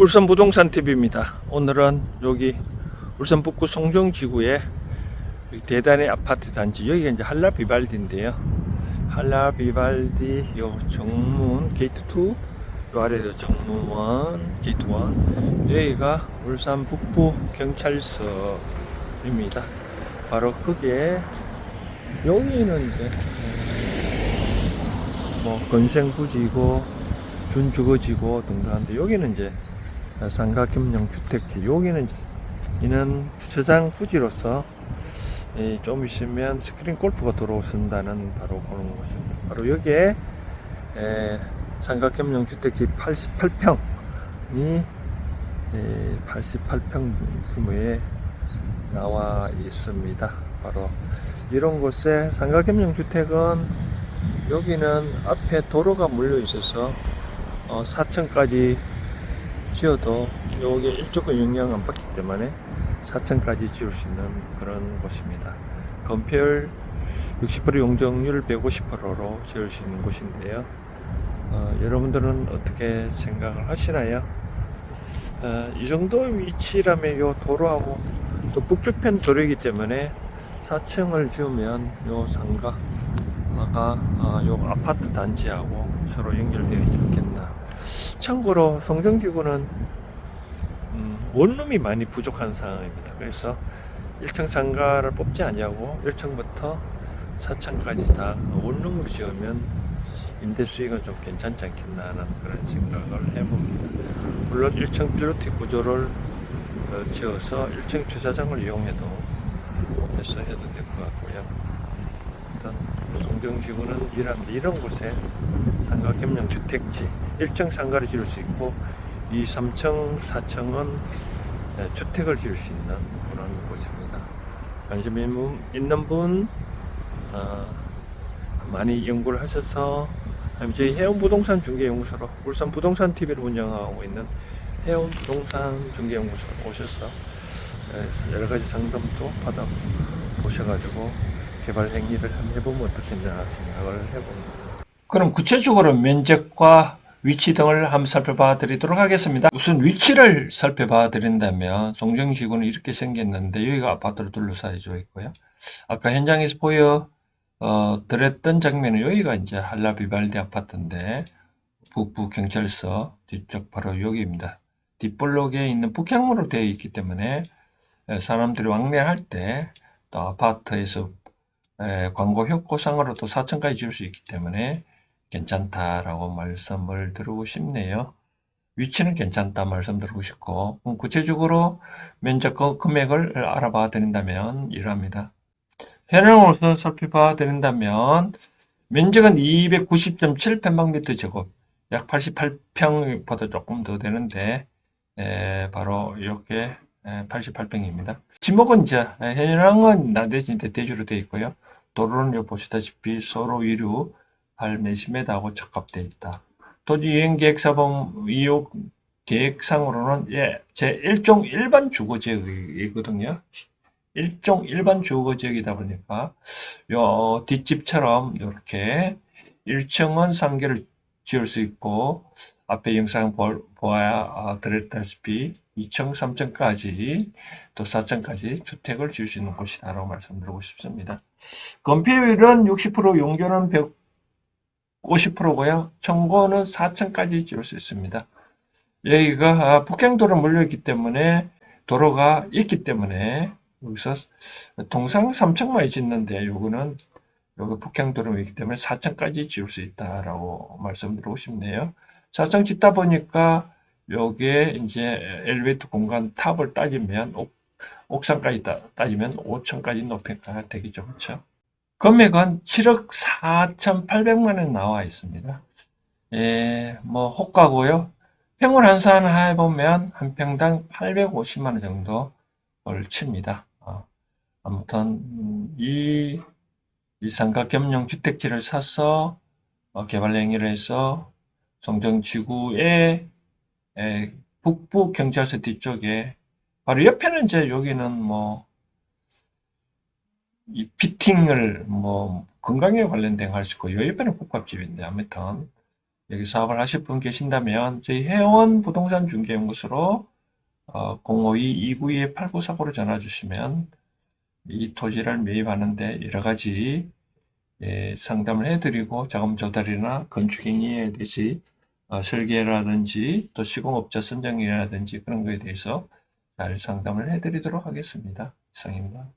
울산 부동산 TV입니다. 오늘은 여기 울산 북구 송정 지구에 여기 대단의 아파트 단지 여기가 이제 한라 비발디인데요. 한라 비발디 요 정문 게이트 2, 요 아래도 정문 게이트 1. 여기가 울산 북부 경찰서입니다. 바로 그게 여기는 이제 뭐 건생부지고 준주거지고 등등한데 여기는 이제 상가겸용 주택지 여기는 이는 주차장 부지로서 예, 좀 있으면 스크린 골프가 들어오신다는 바로 그런 곳입니다. 바로 여기에 에, 상가겸용 주택지 88평이 88평 규모에 나와 있습니다. 바로 이런 곳에 상가겸용 주택은 여기는 앞에 도로가 물려 있어서 어, 4층까지 지어도 여기 일조권 영향 안 받기 때문에 4층까지 지을 수 있는 그런 곳입니다. 건폐율 60% 용적률 150%로 지을 수 있는 곳인데요. 어, 여러분들은 어떻게 생각을 하시나요? 어, 이 정도 위치라면 요 도로하고 또 북쪽편 도로이기 때문에 4층을 지으면 요 상가가 아, 요 아파트 단지하고 서로 연결되어 있지 않겠나. 참고로 성정지구는 음, 원룸이 많이 부족한 상황입니다. 그래서 1층 상가를 뽑지 않냐고 1층부터 4층까지 다 원룸으로 지으면 임대 수익은 좀 괜찮지 않겠나 하는 그런 생각을 해봅니다. 물론 1층 필로티 구조를 어, 지어서 1층 주차장을 이용해도 해서 해도 될 것 같고요. 일단 송정지구는 이런, 이런 곳에 상가 겸용 주택지 1층 상가를 지을 수 있고 2, 3층, 4층은 주택을 지을 수 있는 그런 곳입니다. 관심 있는- 분 어, 많이 연구를 하셔서 저희 해운 부동산 중개연구소로 울산 부동산 TV를 운영하고 있는 해운 부동산 중개연구소 오셔서 에, 여러 가지 상담도 받아 보셔가지고 개발 행위를 한번 해보면 어떻겠나 생각을 해봅니다. 그럼 구체적으로 면적과 위치 등을 한번 살펴봐 드리도록 하겠습니다. 우선 위치를 살펴봐 드린다면 송정지구는 이렇게 생겼는데 여기가 아파트로 둘러싸여져 있고요. 아까 현장에서 보여 어, 드렸던 장면은 여기가 이제 한라 비발디 아파트인데 북부 경찰서 뒤쪽 바로 여기입니다. 뒷블록에 있는 북향으로 되어 있기 때문에 에, 사람들이 왕래할 때 또 아파트에서 에, 광고 효과상으로도 4층까지 지을 수 있기 때문에 괜찮다라고 말씀을 드리고 싶네요. 위치는 괜찮다 말씀드리고 싶고 구체적으로 면적 그 금액을 알아봐 드린다면 이러합니다. 현황을 우선 살펴봐 드린다면 면적은 290.7평방미터 제곱 약 88평보다 조금 더 되는데 에, 바로 이렇게 88평입니다. 지목은 이제 에, 현황은 나대진 대 대주로 되어 있고요. 도로는 보시다시피 서로 위로 8 몇십미터하고 적합되어 있다. 토지 이행 계획사범 이용 계획상으로는 예, 제 1종 일반 주거 지역이거든요. 일종 일반 주거 지역이다 보니까 요 뒷집처럼 이렇게 1층은 상계를 지을 수 있고 앞에 영상 보, 보아야 아, 드렸다시피 2층, 3층까지 또 4층까지 주택을 지을 수 있는 곳이다라고 말씀드리고 싶습니다. 건폐율은 60% 용적은 150%고요. 청고는 4층까지 지을 수 있습니다. 여기가 아, 북향도로 몰려있기 때문에 도로가 있기 때문에 여기서 동상 3층만 짓는데 요거는 여기 북향도로 있기 때문에 4층까지 지을 수 있다라고 말씀드리고 싶네요. 4층 짓다 보니까 여기에 이제 엘리베이터 공간 탑을 따지면 옥, 옥상까지 따, 따지면 5층까지 높이가 되겠죠. 그렇죠? 금액은 7억 4,800만 원 나와 있습니다. 예, 뭐 호가고요. 평을 환산해 보면 한 평당 850만 원 정도 를 칩니다. 어, 아무튼 음, 이, 이 상가 겸용 주택지를 사서 어, 개발 행위를 해서 송정지구의 에, 북부 경찰서 뒤쪽에 바로 옆에는 이제 여기는 뭐 이 피팅을 뭐 건강에 관련된 거 할 수 있고 요 옆에는 국밥집인데 아무튼 여기 사업을 하실 분 계신다면 저희 회원 부동산 중개연구소로 어, 052-292-8949로 전화 주시면 이 토지를 매입하는데 여러 가지 예, 상담을 해드리고 자금 조달이나 건축행위에 대해서 어, 설계라든지 또 시공업자 선정이라든지 그런 거에 대해서 잘 상담을 해드리도록 하겠습니다. 이상입니다.